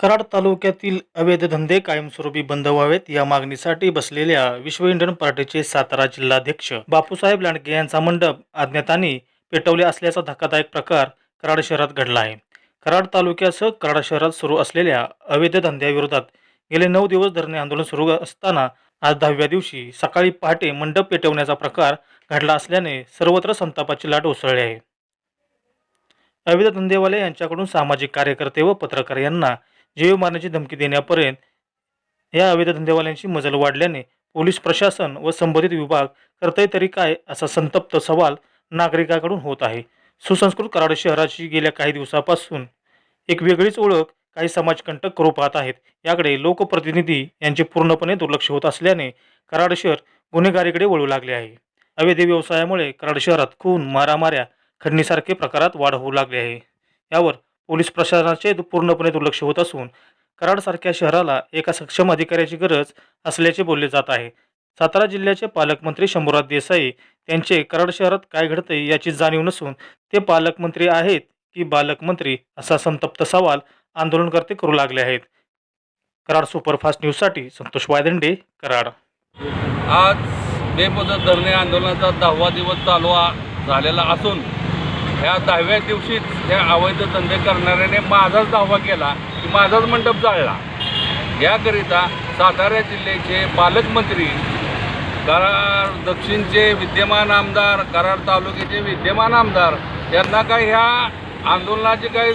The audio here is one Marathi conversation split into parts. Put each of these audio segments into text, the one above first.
कराड तालुक्यातील अवैध धंदे कायमस्वरूपी बंद व्हावेत या मागणीसाठी बसलेल्या विश्व इंडियन पार्टीचे सातारा जिल्हाध्यक्ष बापूसाहेब लांडगे यांचा मंडप अज्ञातांनी पेटवले असल्याचा धक्कादायक प्रकार कराड शहरात घडला आहे. कराड तालुक्यासह कराड शहरात सुरू असलेल्या अवैध धंद्याविरोधात गेले नऊ दिवस धरणे आंदोलन सुरू असताना आज दहाव्या दिवशी सकाळी पहाटे मंडप पेटवण्याचा प्रकार घडला असल्याने सर्वत्र संतापाची लाट उसळली आहे. अवैध धंदेवाले यांच्याकडून सामाजिक कार्यकर्ते व पत्रकार यांना जीव मारण्याची धमकी देण्यापर्यंत या अवैध धंदेवाल्यांची मजल वाढल्याने पोलीस प्रशासन व संबंधित विभाग करतय तरी काय असा संतप्त सवाल नागरिकाकडून होत आहे. सुसंस्कृत कराड शहराची गेल्या काही दिवसापासून एक वेगळीच ओळख काही समाजकंटक करू पाहत आहेत. याकडे लोकप्रतिनिधी यांचे पूर्णपणे दुर्लक्ष होत असल्याने कराड शहर गुन्हेगारीकडे वळू लागले आहे. अवैध व्यवसायामुळे कराड शहरात खून मारामाऱ्या खडणीसारखे प्रकारात वाढ होऊ लागली आहे. यावर पोलीस प्रशासनाचे पूर्णपणे दुर्लक्ष होत असून कराडसारख्या शहराला एका सक्षम अधिकाऱ्याची गरज असल्याचे बोलले जात आहे. सातारा जिल्ह्याचे पालकमंत्री शंभूराज देसाई त्यांचे कराड शहरात काय घडतंय याची जाणीव नसून ते पालकमंत्री आहेत की बालकमंत्री असा संतप्त सवाल आंदोलनकर्ते करू लागले आहेत. कराड सुपरफास्ट न्यूजसाठी संतोष वायदंडे कराड. आज बेमुदत धरणे आंदोलनाचा दहावा दिवस चालू झालेला असून ह्या दहाव्या दिवशीच ह्या अवैध धंदे करणाऱ्याने माझाच दावा केला की माझाच मंडप जाळला. याकरिता सातारा जिल्ह्याचे पालकमंत्री करार दक्षिणचे विद्यमान आमदार कराड तालुक्याचे विद्यमान आमदार यांना काय ह्या आंदोलनाची काही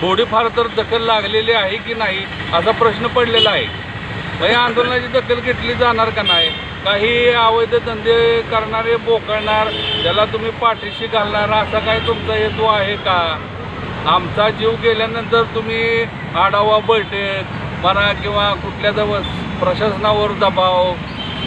थोडीफार तर दखल लागलेली आहे की नाही असा प्रश्न पडलेला आहे. मग या आंदोलनाची दखल घेतली जाणार का नाही? काही अवैध धंदे करणारे बोकळणार त्याला तुम्ही पाठीशी घालणार असा काय तुमचा हेतू आहे का? आमचा जीव गेल्यानंतर तुम्ही आढावा बैठक म्हणा किंवा कुठल्या जवळ प्रशासनावर दबाव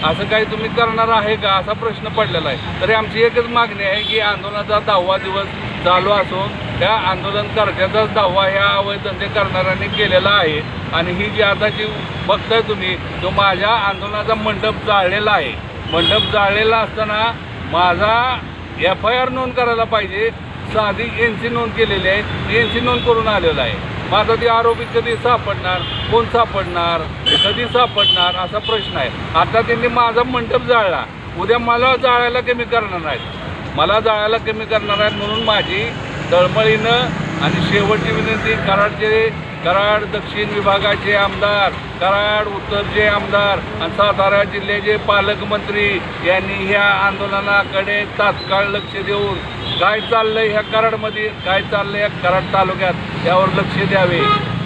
असं काही तुम्ही करणार आहे का? असा प्रश्न पडलेला आहे. तरी आमची एकच मागणी आहे की आंदोलनाचा दहावा दिवस चालू असून त्या आंदोलनकर्त्याचाच दावा ह्या अवैध धंदे करणाऱ्यांनी केलेला आहे. आणि ही जी आता जी बघताय तुम्ही तो माझ्या आंदोलनाचा मंडप जाळलेला आहे. मंडप जाळलेला असताना माझा एफ आय आर नोंद करायला पाहिजे. साधी एन सी नोंद केलेली आहे. एन सी नोंद करून आलेला आहे. माझा ती आरोपी कधी सापडणार? कोण सापडणार? कधी सापडणार? असा प्रश्न आहे. आता त्यांनी माझा मंडप जाळला. उद्या मला जाळायला कमी करणार नाहीत. मला जाळायला कमी करणार आहेत म्हणून माझी तळमळीनं आणि शेवटची विनंती कराडचे कराड दक्षिण विभागाचे आमदार कराड उत्तरचे आमदार आणि सातारा जिल्ह्याचे पालकमंत्री यांनी ह्या आंदोलनाकडे तात्काळ लक्ष देऊन काय चाललंय ह्या कराडमध्ये काय चाललंय या कराड तालुक्यात यावर लक्ष द्यावे.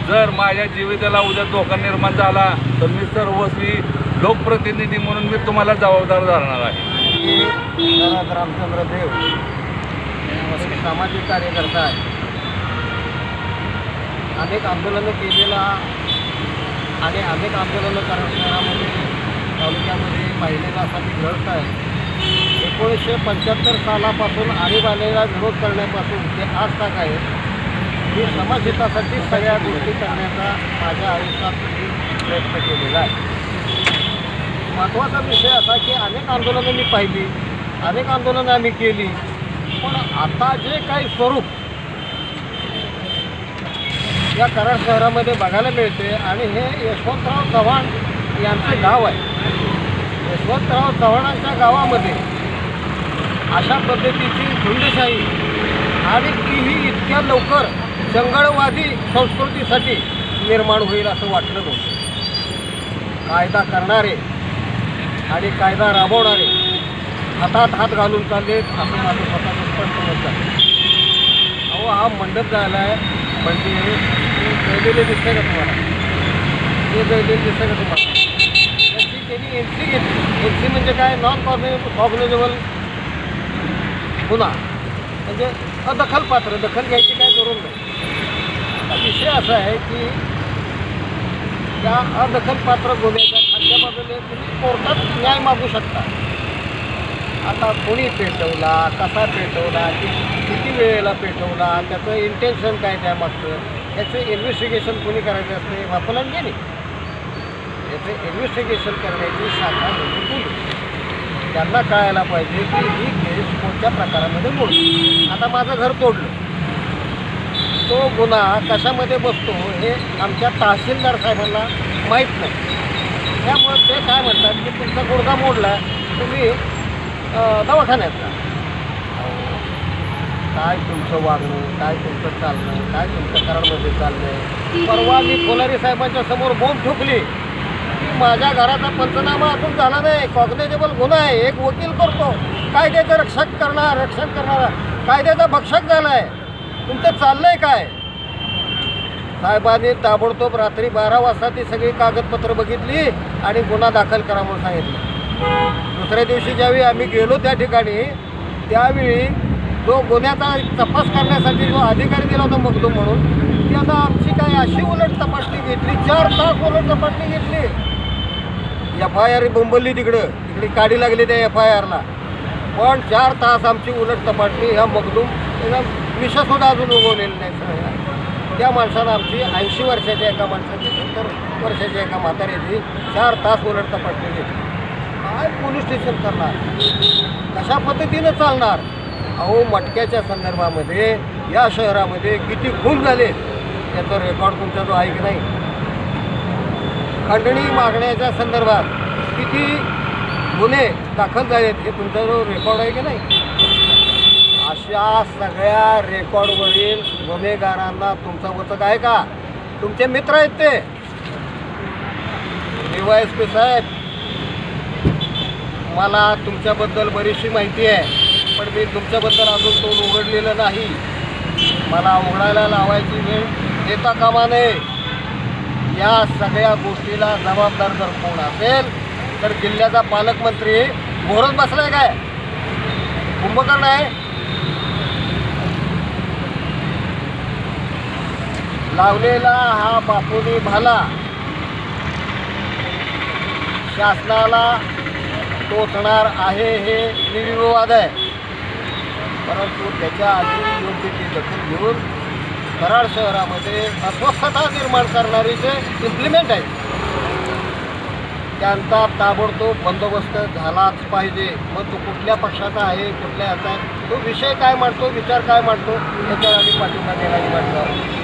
जर माझ्या जीविताला उद्या धोका निर्माण झाला तर मी सर्वस्वी लोकप्रतिनिधी म्हणून मी तुम्हाला जबाबदार धरणार आहे. रामचंद्र देव. एक सामाजिक कार्यकर्ता आहे अनेक आंदोलनं केलेला आणि अनेक आंदोलनं करणाऱ्यामध्ये तालुक्यामध्ये पाहिलेला असा मी ग्रस्त आहे. एकोणीसशे पंच्याहत्तर सालापासून आणीबाणीला विरोध करण्यापासून ते आज तक आहे. मी समाजहितासाठी सगळ्या गोष्टी करण्याचा माझ्या आयुष्यात मी प्रयत्न केलेला आहे. महत्त्वाचा विषय असा की अनेक आंदोलनं मी पाहिली अनेक आंदोलनं आम्ही केली. पण आता जे काही स्वरूप या कराड शहरामध्ये बघायला मिळते आणि हे यशवंतराव चव्हाण यांचं गाव आहे. यशवंतराव चव्हाणांच्या गावामध्ये अशा पद्धतीची झुंडशाही आणि तीही इतक्या लवकर जंगळवादी संस्कृतीसाठी निर्माण होईल असं वाटलं नव्हतं. कायदा करणारे आणि कायदा राबवणारे हातात हात घालून चाललेत असं माझं स्वतःचं स्पष्ट मत झालं. अहो हा मंडप झाला आहे म्हणजे हे जळलेले दिसतंय का तुम्हाला? ते जळलेले दिसतंय का तुम्हाला? त्याची त्यांनी एन सी घेतली. एन सी म्हणजे काय? नॉन कॉग्नि कॉग्निजेबल गुन्हा म्हणजे अदखलपात्र दखल घ्यायची काय जरूर नाही. विषय असा आहे की त्या अदखलपात्र गुन्ह्याच्या खालच्या बाजूने तुम्ही कोर्टात न्याय मागू शकता. आता कोणी पेटवला कसा पेटवला कि किती वेळेला पेटवला त्याचं इंटेन्शन काय त्यामागचं याचं इन्व्हेस्टिगेशन कोणी करायचं असते वापरला नाही याचं इन्व्हेस्टिगेशन करण्याची शाखा म्हणजे पोलीस. त्यांना कळायला पाहिजे की ही केस कोणत्या प्रकारामध्ये मोडली. आता माझं घर तोडलं. तो गुन्हा कशामध्ये बसतो हे आमच्या तहसीलदार साहेबांना माहीत नाही. त्यामुळे ते काय म्हणतात की तुमचा गुडघा मोडला तुम्ही दवाखान्यात काय तुमचं वागणं काय तुमचं चालणं काय तुमचं कराडमध्ये चालणं परवा मी कोलारी साहेबांच्या समोर बोंब ठोकली. की माझ्या घराचा पंचनामा अजून झाला नाही. कॉग्नेजेबल गुन्हा आहे. एक वकील करतो. कायद्याचं रक्षक करणार रक्षण करणारा. कायद्याचा भक्षक झाला आहे तुमचं चाललंय काय? साहेबांनी ताबडतोब रात्री बारा वाजता ती सगळी कागदपत्र बघितली आणि गुन्हा दाखल करा म्हणून सांगितलं. दुसऱ्या दिवशी ज्यावेळी आम्ही गेलो त्या ठिकाणी त्यावेळी जो गुन्ह्याचा तपास करण्यासाठी जो अधिकारी दिला होता मगदू म्हणून आता आमची काय अशी उलट तपासणी घेतली चार तास उलट तपासणी घेतली. एफ आय आर बोंबलली तिकडं तिकडे काढी लागली त्या एफ आय आरला पण चार तास आमची उलट तपासणी ह्या मगदूम त्याला विषसुद्धा अजून उगवलेलं नाही सगळ्या त्या माणसानं आमची ऐंशी वर्षाच्या एका माणसाची सत्तर वर्षाच्या एका म्हाताऱ्याची चार तास उलट तपासणी घेतली. काय पोलीस स्टेशन करणार? कशा पद्धतीनं चालणार? अहो मटक्याच्या संदर्भामध्ये या शहरामध्ये किती खून झाले त्याचा रेकॉर्ड तुमचा जो आहे की नाही? खंडणी मागण्याच्या संदर्भात किती गुन्हे दाखल झालेत हे तुमचा जो रेकॉर्ड आहे की नाही? अशा सगळ्या रेकॉर्डवरील गुन्हेगारांना तुमचं वचक आहे का? तुमचे मित्र आहेत ते. डी वाय एस पी साहेब मला तुमच्याबद्दल बरीचशी माहिती आहे पण मी तुमच्याबद्दल अजून तोंड उघडलेलं नाही. मला उघडायला लावायची वेळ येता कामा नये. या सगळ्या गोष्टीला जबाबदार जर कोण असेल तर जिल्ह्याचा पालकमंत्री घोरत बसलाय काय? कुंभकर्ण आहे. लावलेला हा बापूनी भाला. शासनाला टोचणार आहे हे निर्विवाद आहे. परंतु त्याच्या आधी योग्य ती दखल घेऊन कराड शहरामध्ये अस्वस्थता निर्माण करणारी जे इम्प्लिमेंट आहे त्यांचा ताबडतोब बंदोबस्त झालाच पाहिजे. मग तो कुठल्या पक्षाचा आहे कुठल्या याचा आहे तो विषय काय मांडतो विचार काय मांडतो याच्यावर आम्ही पाठिंबा देणारी माणसं